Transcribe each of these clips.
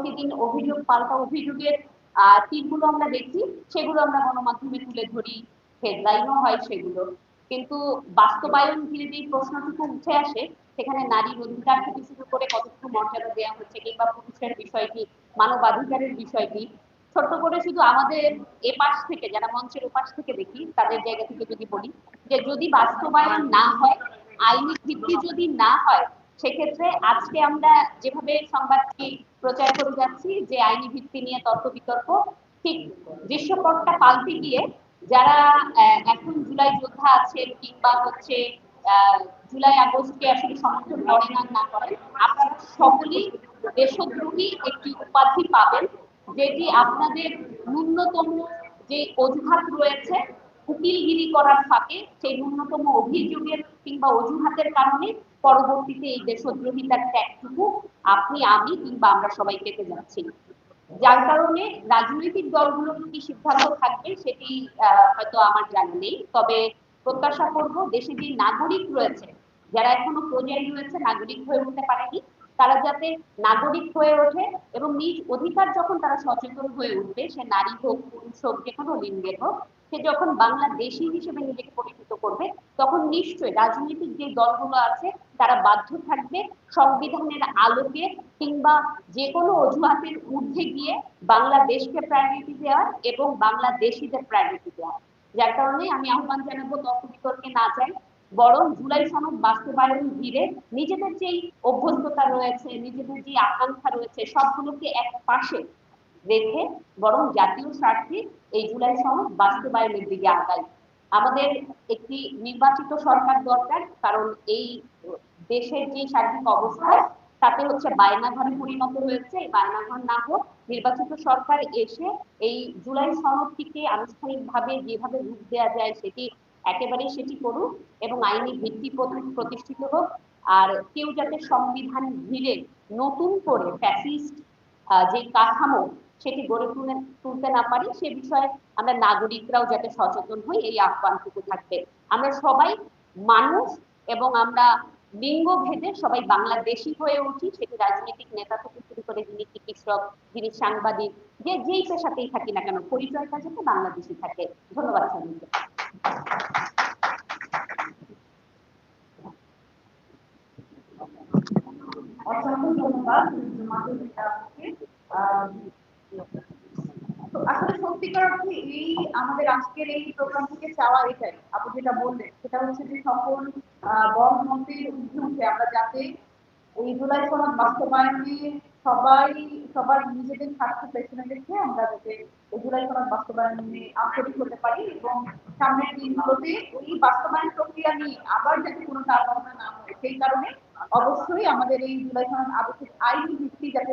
প্রতিদিন অভিযোগ, পাল্টা অভিযোগের তীরগুলো আমরা দেখি সেগুলো আমরা গণমাধ্যমে তুলে ধরি হেডলাইনও হয় সেগুলো। কিন্তু বাস্তবায়ন ধীরে ধীরে প্রশ্নটুকু উঠে আসে, সেখানে নারীর অধিকার থেকে শুরু করে কতটুকু মর্যাদা দেওয়া হচ্ছে, কিংবা পুরুষের বিষয়টি, মানবাধিকারের বিষয়টি। ছোট্ট করে শুধু আমাদের এপাশ থেকে, যারা মঞ্চের ওপাশ থেকে দেখি, তাদের জায়গা থেকে যদি বলি, যে যদি বাস্তবায়ন না হয়, আইনি ভিত্তি যদি না হয় সেক্ষেত্রে আজকে আমরা যেভাবে সংবাদটি প্রচার করে যাচ্ছি, যে আইনি ভিত্তি নিয়ে তর্ক বিতর্ক, ঠিক দৃশ্যপটটা পাল্টে গিয়ে যারা এখন জুলাই যোদ্ধা আছেন কিংবা হচ্ছে জুলাই আগস্টকে আসলে সমর্থন করেন আর না করেন আপনারা সকলেই দেশদ্রোহী একটি উপাধি পাবেন, যেটি আপনাদের ন্যূনতম যে অজুহাত রয়েছে, উকিলগিরি করার ফাঁকে সেই ন্যূনতম অভিযোগের কিংবা অজুহাতের কারণে পরবর্তীতে এই দেশদ্রোহিতার ত্যাগটুকু আপনি, আমি কিংবা আমরা সবাই পেতে যাচ্ছি। যার কারণে রাজনৈতিক দলগুলোর কি সিদ্ধান্ত থাকবে সেটি হয়তো আমার জানা নেই। তবে প্রত্যাশা করব দেশে যে নাগরিক রয়েছে, যারা এখনও প্রজেন্ট রয়েছে, নাগরিক হয়ে উঠতে পারেনি, তারা যাতে নাগরিক হয়ে ওঠে এবং নিজ অধিকার যখন তারা সচেতন হয়ে উঠবে, সে নারী হোক, পুরুষ হোক যে কোনো লিঙ্গের হোক সে যখন বাংলাদেশি হিসেবে নিজেকে পরিচিত করবে, তখন নিশ্চয়ই রাজনৈতিক যে দলগুলো আছে, তারা বাধ্য থাকবে সংবিধানের আলোকে কিংবা যে কোনো অজুহাতের ঊর্ধ্বে গিয়ে বাংলাদেশকে প্রায়োরিটি দেওয়ার এবং বাংলাদেশিদের প্রায়োরিটি দেওয়ার। যার কারণে আমি আহ্বান জানাব তর্ক বিতর্কে না চাই, বরং জুলাই সনদ বাস্তবায়ন ঘিরে নিজেদের যেই অভ্যস্ততা রয়েছে, নিজেদের যে আকাঙ্ক্ষা রয়েছে, সবগুলোকে এক পাশে রেখে বরং জাতীয় স্বার্থে এই জুলাই সনদ বাস্তবায়নের দিকে আগাই আমাদের একটি নির্বাচিত সরকার দরকার, কারণ এই দেশের যে সার্বিক অবস্থা, তাতে হচ্ছে বায়নাঘরে পরিণত হয়েছে। এই বায়নাঘর না হোক, নির্বাচিত সরকার এসে এই জুলাই সনদটিকে আনুষ্ঠানিকভাবে যেভাবে রূপ দেওয়া যায়, সেটি একেবারে সেটি করুক এবং আইনি ভিত্তি প্রতিষ্ঠিত হোক। আর কেউ যাতে সংবিধান ঘিরে নতুন করে ফ্যাসিস্ট যে কাঠামো সেটি গড়ে তুলে তুলতে না পারি, সে বিষয়ে আমরা নাগরিকরাও যাতে সচেতন হই, এই আহ্বানটুকু থাকবে। আমরা সবাই মানুষ এবং আমরা লিঙ্গ ভেদে সবাই বাংলাদেশি হয়ে উঠি, সেটি রাজনৈতিক নেতা থেকে শুরু করে যিনি চিকিৎসক, যিনি সাংবাদিক, যে যেই পেশাতেই থাকি না কেন, পরিচয়টা যাতে বাংলাদেশি থাকে। ধন্যবাদ সবাইকে। অসংখ্য ধন্যবাদ। আসলে সত্যিকার অর্থে এই আমাদের আজকের এই প্রোগ্রাম থেকে চাওয়া এটাই। আপনি যেটা বললেন, সেটা হচ্ছে যে সকল উদ্যোগে আমরা যাতে এই জুলাই সনদ বাস্তবায়নে সবাই, সবার নিজেদের স্বার্থ পেছনে রেখে আমরা যাতে এই জুলাই সনদ বাস্তবায়নে আন্তরিক হতে পারি এবং সামনের দিনগুলোতে এই বাস্তবায়ন প্রক্রিয়া নিয়ে আবার যাতে কোনো তারপরনা না হয়, সেই কারণে অবশ্যই আমাদের এই জুলাই সনদ আইনি ভিত্তি যাতে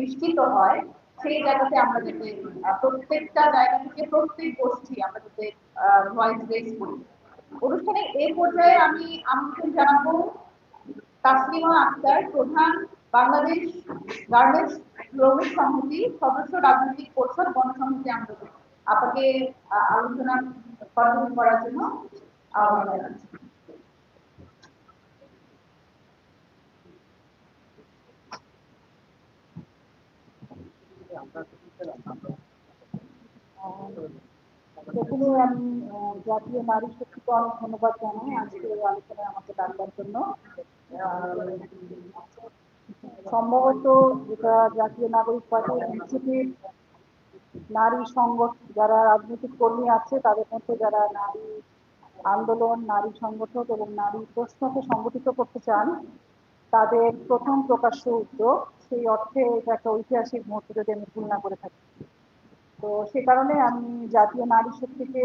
নিশ্চিত হয় সেই জায়গাতে আমরা যাতে প্রত্যেকটা জায়গা থেকে প্রত্যেক গোষ্ঠী আমরা যাতে ভয়েস রেস করি। অনুষ্ঠানে এই পর্যায়ে আমি আমন্ত্রণ জানাব তাসলিমা আক্তার, প্রধান বাংলাদেশ গার্মেন্টস শ্রমিক সমিতি সদস্য রাজনৈতিক পরিষদ গণসমিতি আন্দোলন। আপনাকে আলোচনা করার জন্য আহ্বান জানাচ্ছি। প্রথমে আমি জাতীয় নারী শক্তিকে অনেক ধন্যবাদ জানাই। আজকে আলোচনায় আমাকে ডাকবার জন্য। সম্ভবত যেটা জাতীয় নাগরিক পার্টি নারী সংগঠন যারা রাজনৈতিক কর্মী আছে, তাদের মধ্যে যারা নারী আন্দোলন, নারী সংগঠক এবং নারী প্রশ্নকে সংগঠিত করতে চান, তাদের প্রথম প্রকাশ্য উদ্যোগ সেই অর্থে এটা একটা ঐতিহাসিক মুহূর্ত যদি আমি তুলনা করে থাকি। তো সে কারণে আমি জাতীয় নারী শক্তিকে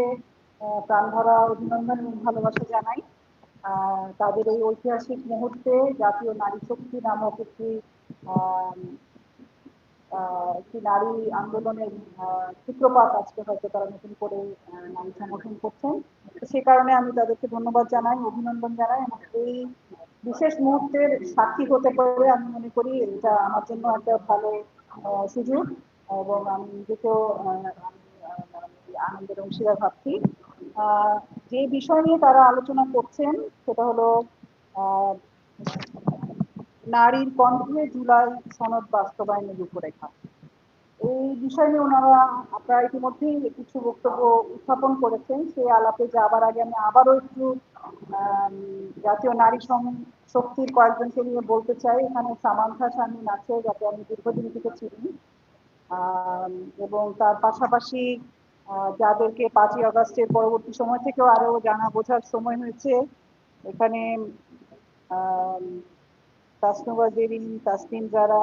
প্রাণ ভরা অভিনন্দন এবং ভালোবাসা জানাই। তাদের এই ঐতিহাসিক মুহূর্তে জাতীয় নারী শক্তি নামক একটি একটি নারী আন্দোলনের সূত্রপাত আজকে হয়তো তারা নতুন করে নারী সংগঠন করছেন। সে কারণে আমি তাদেরকে ধন্যবাদ জানাই, অভিনন্দন জানাই। এবং এই বিশেষ মুহূর্তের সাক্ষী হতে পারে আমি মনে করি, এটা আমার জন্য একটা ভালো সুযোগ এবং আমি নিজেকেও আনন্দের অংশীদার ভাবছি। যে বিষয় নিয়ে তারা আলোচনা করছেন সেটা হলো নারীর কণ্ঠে জুলাই সনদ বাস্তবায়নের রূপরেখা। এই বিষয় নিয়ে ওনারা আপনারা ইতিমধ্যেই কিছু বক্তব্য উত্থাপন করেছেন। সেই আলাপে যাবার আগে আমি আবারও একটু জাতীয় নারী শক্তির কয়েকজনকে নিয়ে বলতে চাই, এখানে সামান্থা শারমিন আছে যাকে আমি দীর্ঘদিন থেকে চিনি। এবং তার পাশাপাশি যাদেরকে পাঁচই আগস্টের পরবর্তী সময় থেকেও আরও জানা বোঝার সময় হয়েছে, এখানে তাসনুবা জেরিন তাসনিম যারা,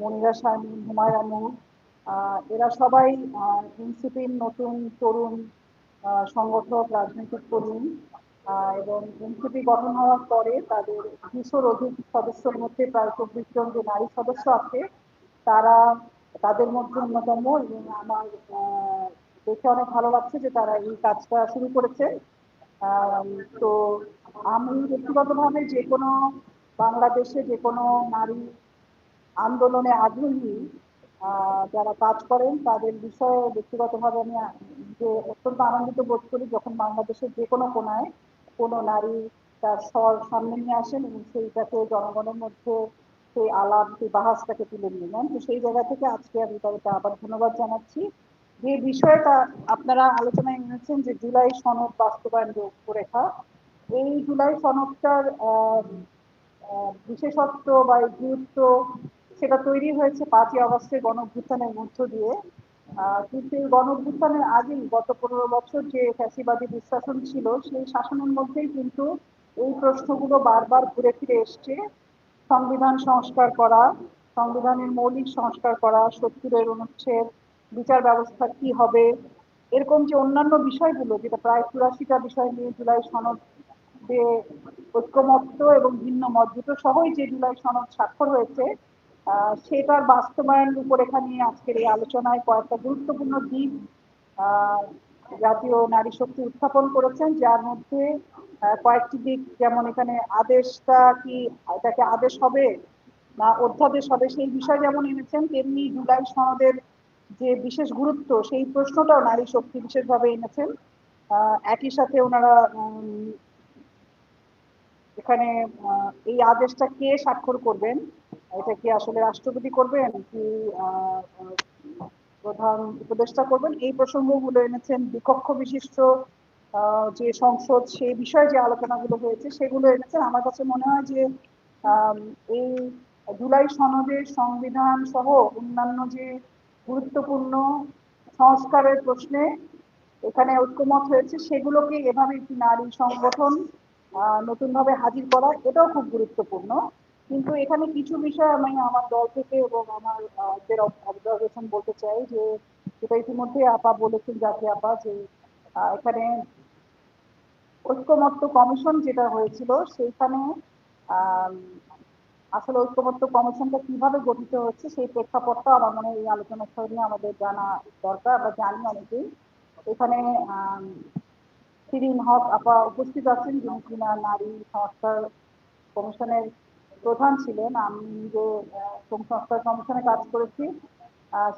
মনিরা শারমিন হুমায়রা এরা সবাই এনসিপির নতুন তরুণ সংগঠক, রাজনৈতিক কর্মী। এবং এনসিপি গঠন হওয়ার পরে তাদের দুশোর অধিক সদস্যের মধ্যে প্রায় চব্বিশ জন যে নারী সদস্য আছে, তারা তাদের মধ্যে অন্যতম এবং আমার দেখে অনেক ভালো লাগছে যে তারা এই কাজটা শুরু করেছে। তো আমি ব্যক্তিগতভাবে যে কোনো বাংলাদেশে যে কোনো নারী আন্দোলনে আগ্রহী যারা কাজ করেন, তাদের বিষয়ে ব্যক্তিগতভাবে আমি যে অত্যন্ত আনন্দিত বোধ করি যখন বাংলাদেশের যে কোনো কোনায় কোনো নারী তার স্বর সামনে নিয়ে আসেন এবং সেইটাকে জনগণের মধ্যে সেই আলাপ, সেই বাহাসটাকে তুলে নিয়ে নেন তো সেই জায়গা থেকে আজকে আমি তাদেরকে আবার ধন্যবাদ জানাচ্ছি। যে বিষয়টা আপনারা আলোচনায় এনেছেন যে জুলাই সনদ বাস্তবায়ন রূপরেখা, এই জুলাই সনদটার বিশেষত্ব বা গুরুত্ব সেটা তৈরি হয়েছে পাঁচই আগস্টের গণ অভ্যুত্থানের মধ্য দিয়ে। কিন্তু এই গণ অভ্যুত্থানের আগেই গত পনেরো বছর যে ফ্যাসিবাদী দুঃশাসন ছিল, সেই শাসনের মধ্যেই কিন্তু এই প্রশ্নগুলো বারবার ঘুরে ফিরে এসছে। সংবিধান সংস্কার করা, সংবিধানের মৌলিক সংস্কার করা, সত্তরের অনুচ্ছেদ, বিচার ব্যবস্থা কি হবে, এরকম যে অন্যান্য বিষয়গুলো, যেটা প্রায় চুরাশিটা বিষয় নিয়ে জুলাই সনদ যে ঐক্যমত্য এবং ভিন্ন মত, দুটো সহই যে জুলাই সনদ স্বাক্ষর হয়েছে সেটার বাস্তবায়ন রূপরেখা নিয়ে আজকের এই আলোচনায় কয়েকটা গুরুত্বপূর্ণ দিক জাতীয় নারী শক্তি উত্থাপন করেছেন, যার মধ্যে কয়েকটি দিক, যেমন এখানে আদেশটা কি এটাকে আদেশ হবে না অধ্যাদেশ হবে, সেই বিষয় যেমন এনেছেন, তেমনি জুলাই সনদের যে বিশেষ গুরুত্ব, সেই প্রশ্নটাও নারী শক্তি বিশেষভাবে এনেছেন। একই সাথে ওনারা এখানে এই আদেশটা কে স্বাক্ষর করবেন এটা কি আসলে রাষ্ট্রপতি করবেন কি প্রধান উপদেষ্টা করবেন? এই প্রসঙ্গগুলো এনেছেন বিকক্ষ বিশিষ্ট যে সংসদ, সেই বিষয়ে যে আলোচনাগুলো হয়েছে, সেগুলো এনেছেন। আমার কাছে মনে হয় যে এই জুলাই সনদের সংবিধান সহ অন্যান্য যে গুরুত্বপূর্ণ সংস্কারের প্রশ্নে এখানে ঐক্যমত হয়েছে, সেগুলোকে এভাবে একটি নারী সংগঠন নতুনভাবে হাজির করা, এটাও খুব গুরুত্বপূর্ণ। কিন্তু এখানে কিছু বিষয় আমি আমার দল থেকে এবং আমার অবজারভেশন বলতে চাই যে যেটা ইতিমধ্যে আপা বলেছেন, জাতি আপা, যে এখানে ঐক্যমত্য কমিশন যেটা হয়েছিল সেইখানে আসলে ঐক্যমত্য কমিশনটা কীভাবে গঠিত হচ্ছে সেই প্রেক্ষাপটটা আমার মনে এই আলোচনার সঙ্গে আমাদের জানা দরকার। বা জানি অনেকেই এখানে শিরিন হক আপা উপস্থিত আছেন যিনি কিনা নারী সংস্কার কমিশনের প্রধান ছিলেন। আমি নিজে সংস্কার কমিশনে কাজ করেছি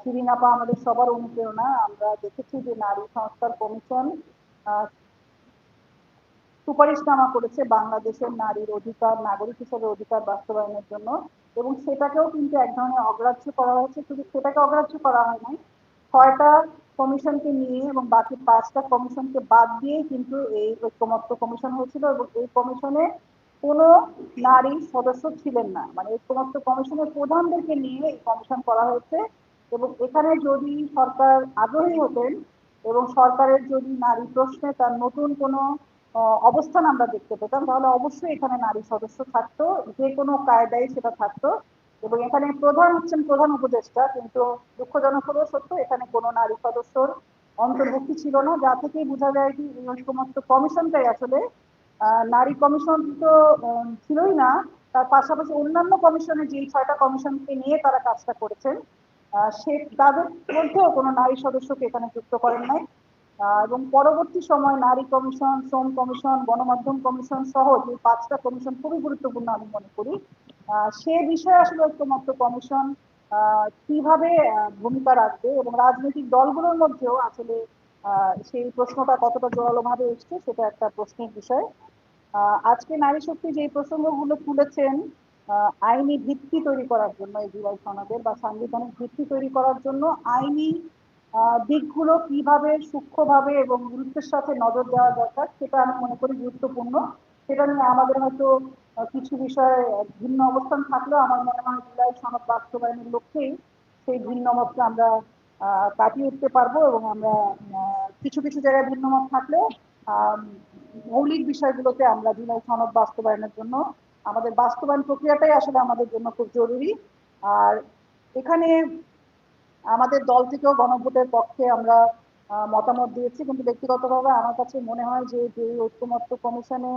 শিরিন আপা আমাদের সবার অনুপ্রেরণা। আমরা দেখেছি যে নারী সংস্কার কমিশন সুপারিশনামা করেছে বাংলাদেশের নারীর অধিকার, নাগরিক হিসেবে অধিকার বাস্তবায়নের জন্য। এবং সেটাকেও কিন্তু এক ধরনের অগ্রাহ্য করা হয়েছে। শুধু সেটাকে অগ্রাহ্য করা হয় নাই ছয়টা কমিশনকে নিয়ে এবং বাকি পাঁচটা কমিশনকে বাদ দিয়ে কিন্তু এই ঐক্যমত্য কমিশন হয়েছিল এবং এই কমিশনে কোনো নারী সদস্য ছিলেন না। মানে ঐক্যমত্য কমিশনের প্রধানদেরকে নিয়ে এই কমিশন করা হয়েছে এবং এখানে যদি সরকার আগ্রহী হতেন এবং সরকারের যদি নারী প্রশ্নে তার নতুন কোনো অবস্থান আমরা দেখতে পেতাম, তাহলে অবশ্যই এখানে নারী সদস্য থাকতো, যে কোনো কায়দায় সেটা থাকতো এবং এখানে প্রধান হচ্ছেন প্রধান উপদেষ্টা, কিন্তু দুঃখজনক হলেও সত্য, এখানে কোনো নারী সদস্যর অন্তর্ভুক্তি ছিল না। যা থেকেই বোঝা যায় যে এই ঐক্যমত্য কমিশনটাই আসলে নারী কমিশন তো ছিলই না। তার পাশাপাশি অন্যান্য কমিশনে যে ছয়টা কমিশনকে নিয়ে তারা কাজটা করেছেন সে, তাদের মধ্যেও কোনো নারী সদস্যকে এখানে যুক্ত করেন নাই। এবং পরবর্তী সময় নারী কমিশন, শ্রম কমিশন, গণমাধ্যম কমিশন সহ যে পাঁচটা কমিশন খুবই গুরুত্বপূর্ণ আমি মনে করি সে বিষয়ে আসলে ঐক্যমত্য কমিশন কীভাবে ভূমিকা রাখবে এবং রাজনৈতিক দলগুলোর মধ্যেও আসলে সেই প্রশ্নটা কতটা জোরালোভাবে এসছে সেটা একটা প্রশ্নের বিষয়। আজকে নারী শক্তি যে প্রসঙ্গগুলো তুলেছেন আইনি ভিত্তি তৈরি করার জন্য এই জুলাই সনদের বা সাংবিধানিক ভিত্তি তৈরি করার জন্য আইনি দিকগুলো কীভাবে সূক্ষ্মভাবে এবং গুরুত্বের সাথে নজর দেওয়া দরকার, সেটা আমি মনে করি গুরুত্বপূর্ণ। সেটা নিয়ে আমাদের হয়তো কিছু বিষয়ে ভিন্ন অবস্থান থাকলেও আমার মনে হয় জুলাই সনদ বাস্তবায়নের লক্ষ্যেই সেই ভিন্ন মতকে আমরা কাটিয়ে উঠতে পারব এবং আমরা কিছু কিছু জায়গায় ভিন্ন মত থাকলেও মৌলিক বিষয়গুলোতে আমরা জুলাই সনদ বাস্তবায়নের জন্য, আমাদের বাস্তবায়ন প্রক্রিয়াটাই আসলে আমাদের জন্য খুব জরুরি। আর এখানে আমাদের দল থেকেও গণভোটের পক্ষে আমরা মতামত দিয়েছি, কিন্তু ব্যক্তিগতভাবে আমার কাছে মনে হয় যে যে ঐক্যমত্য কমিশনে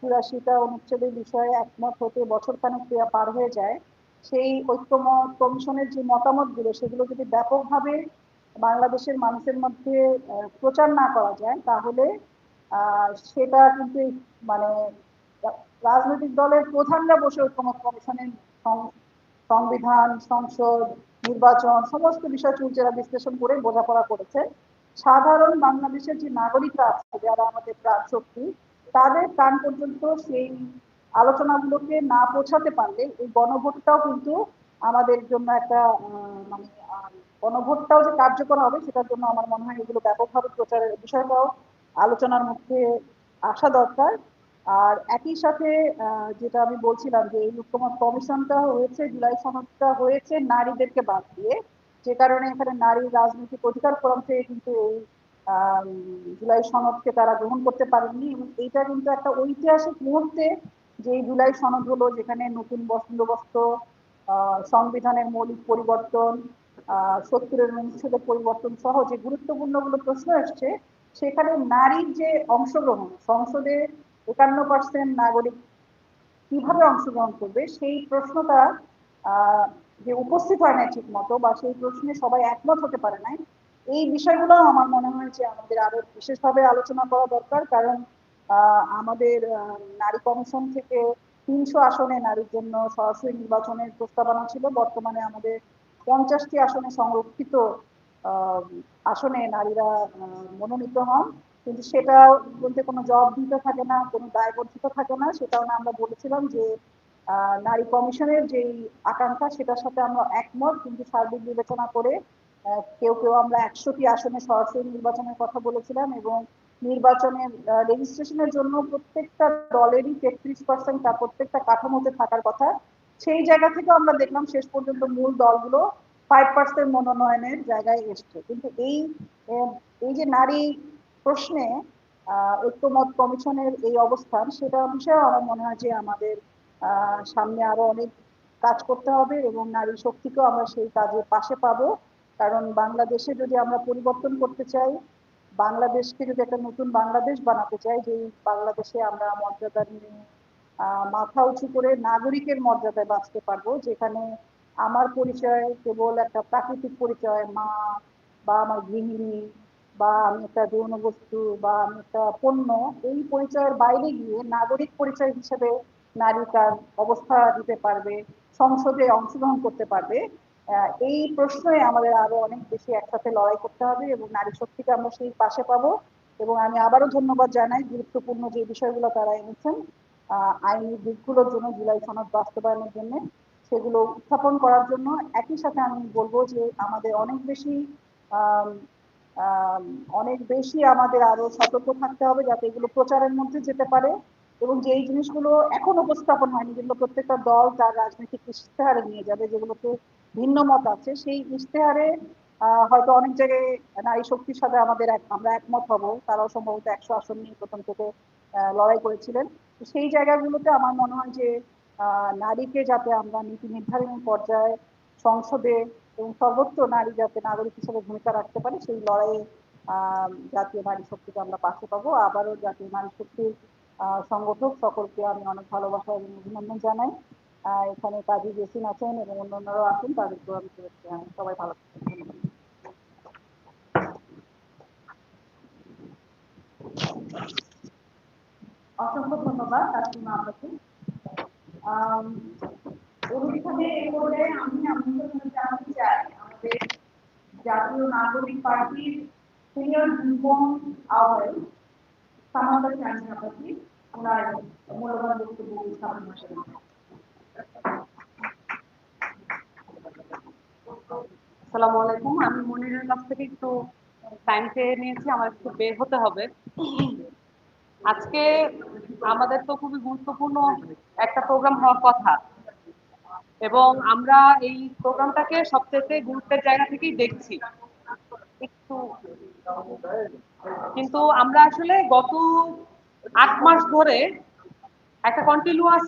চুরাশিটা অনুচ্ছেদের বিষয়ে একমত হতে বছর খানেক ক্রিয়া পার হয়ে যায়, সেই ঐক্যমত কমিশনের যে মতামতগুলো, সেগুলো যদি ব্যাপকভাবে বাংলাদেশের মানুষের মধ্যে প্রচার না করা যায়, তাহলে সেটা কিন্তু মানে রাজনৈতিক দলের প্রধানরা বসে ঐক্যমত কমিশনের সংবিধান, সংসদ, নির্বাচন, সমস্ত বিষয় চুলচেরা বিশ্লেষণ করে বোঝাপড়া করেছে। সাধারণ বাংলাদেশের যে নাগরিকরা আছে, যারা আমাদের প্রাণ শক্তি, তাদের প্রাণ পর্যন্ত সেই আলোচনাগুলোকে না পৌঁছাতে পারলে এই গণভোটটাও কিন্তু আমাদের জন্য একটা মানে গণভোটটাও যে কার্যকর হবে, সেটার জন্য আমার মনে হয় এগুলো ব্যাপকভাবে প্রচারের বিষয়টাও আলোচনার মধ্যে আসা দরকার। আর একই সাথে যেটা আমি বলছিলাম যে এই ঐক্যমত কমিশনটা হয়েছে, জুলাই সনদটা হয়েছে নারীদেরকে বাদ দিয়ে। যে কারণে এখানে নারী রাজনৈতিক অধিকার ফোরাম থেকে কিন্তু এই জুলাই সনদকে তারা গ্রহণ করতে পারেননি। এবং এইটা কিন্তু একটা ঐতিহাসিক মুহূর্তে যে জুলাই সনদ হলো যেখানে নতুন বন্দোবস্ত সংবিধানের মৌলিক পরিবর্তন সত্তরের অনুচ্ছেদের পরিবর্তন সহ যে গুরুত্বপূর্ণগুলো প্রশ্ন এসছে সেখানে নারীর যে অংশগ্রহণ, সংসদে একান্ন পার্সেন্ট নাগরিক কীভাবে অংশগ্রহণ করবে, সেই প্রশ্নটা যে উপস্থিত হয় না ঠিক মতো বা সেই প্রশ্নে সবাই একমত হতে পারে নাই, এই বিষয়গুলো আমার মনে হয় যে আমাদের আরও বিশেষভাবে আলোচনা করা দরকার। কারণ আমাদের নারী কমিশন থেকে তিনশো আসনে নারীর জন্য সরাসরি নির্বাচনের প্রস্তাবনা ছিল। বর্তমানে আমাদের পঞ্চাশটি আসনে সংরক্ষিত আসনে নারীরা মনোনীত হন। কিন্তু সেটা বলতে কোনো জবাবদিহিতা থাকে না, কোনো দায়বদ্ধতা থাকে না। সেটাও না আমরা বলেছিলাম যে নারী কমিশনের যেই আকাঙ্ক্ষা, সেটার সাথে আমরা একমত। কিন্তু সার্বিক বিবেচনা করে কেউ কেউ আমরা একশোটি আসনে সরাসরি নির্বাচনের কথা বলেছিলাম এবং নির্বাচনের রেজিস্ট্রেশনের জন্য প্রত্যেকটা দলেরই তেত্রিশ পার্সেন্ট প্রত্যেকটা কাঠামোতে থাকার কথা। সেই জায়গা থেকে আমরা দেখলাম শেষ পর্যন্ত মূল দলগুলো ফাইভ পার্সেন্ট মনোনয়নের জায়গায় এসছে। কিন্তু এই এই যে নারী প্রশ্নে ঐক্যমত কমিশনের এই অবস্থান, সেটা বিষয়ে আমার মনে হয় যে আমাদের সামনে আরও অনেক কাজ করতে হবে এবং নারী শক্তিকেও আমরা সেই কাজে পাশে পাবো। কারণ বাংলাদেশে যদি আমরা পরিবর্তন করতে চাই, বাংলাদেশকে যদি একটা নতুন বাংলাদেশ বানাতে চাই যে বাংলাদেশে আমরা মর্যাদা নিয়ে মাথা উঁচু করে নাগরিকের মর্যাদায় বাঁচতে পারব, যেখানে আমার পরিচয় কেবল একটা প্রাকৃতিক পরিচয়, মা বা আমার গৃহিণী বা আমি একটা যৌন বস্তু বা আমি একটা পণ্য। এই পরিচয়ের বাইরে গিয়ে নাগরিক পরিচয় হিসেবে নারী তার অবস্থা দিতে পারবে, সংসদে অংশগ্রহণ করতে পারবে। এই প্রশ্নে আমাদের আরও অনেক বেশি একসাথে লড়াই করতে হবে এবং নারী শক্তিকে আমরা সেই পাশে পাবো এবং আমি আবারও ধন্যবাদ জানাই গুরুত্বপূর্ণ যে বিষয়গুলো তারা এনেছেন আইনি দিকগুলোর জন্য জুলাই সনদ বাস্তবায়নের জন্য। সেগুলো উত্থাপন করার জন্য একই সাথে আমি বলব যে আমাদের অনেক বেশি অনেক বেশি আমাদের আরও সতর্ক থাকতে হবে যাতে এগুলো প্রচারের মধ্যে যেতে পারে এবং যে এই জিনিসগুলো এখন উপস্থাপন হয়নি, যেগুলো প্রত্যেকটা দল তার রাজনৈতিক ইশতেহারে নিয়ে যাবে, যেগুলোতে ভিন্ন মত আছে, সেই ইশতেহারে হয়তো অনেক জায়গায় নারী শক্তির সাথে আমাদের আমরা একমত হব। তারাও সম্ভবত একশো আসন নিয়ে প্রথম থেকে লড়াই করেছিলেন। সেই জায়গাগুলোতে আমার মনে হয় যে নারীকে যাতে আমরা নীতি নির্ধারণের পর্যায়ে সংসদে এবং সর্বত্র নারী যাতে নাগরিক হিসেবে ভূমিকা রাখতে পারে, সেই লড়াইয়ে জাতীয় নারী শক্তিকে আমরা পাশে পাবো। আবারও জাতীয় নারী শক্তির সংগঠক সকলকে আমি অনেক ভালোবাসা এবং অভিনন্দন জানাই। এখানে কাজী জেসিন আছেন এবং অন্যান্যরাও আছেন, তাদেরকেও আমি সবাই ভালো থাকবেন। অসংখ্য ধন্যবাদ তাসলিমা আপনাকে অনুবিভাবে আমি চাই আমাদের জাতীয় নাগরিক পার্টির সিনিয়র যুবন আহ্বায়ক সামান্তা ওনার মূল্যবান বক্তব্য করেন। আসসালামু আলাইকুম। আমি মনিরের কাছ থেকে একটু টাইম চেয়ে নিয়েছি, আমার একটু বের হতে হবে। আজকে আমাদের তো খুবই গুরুত্বপূর্ণ একটা প্রোগ্রাম হওয়ার কথা। এবং আমরা এই প্রোগ্রামটাকে সবচেয়ে গুরুত্বের জায়গা থেকেই দেখছি। একটু কিন্তু আমরা আসলে গত আট মাস ধরে একটা কন্টিনিউয়াস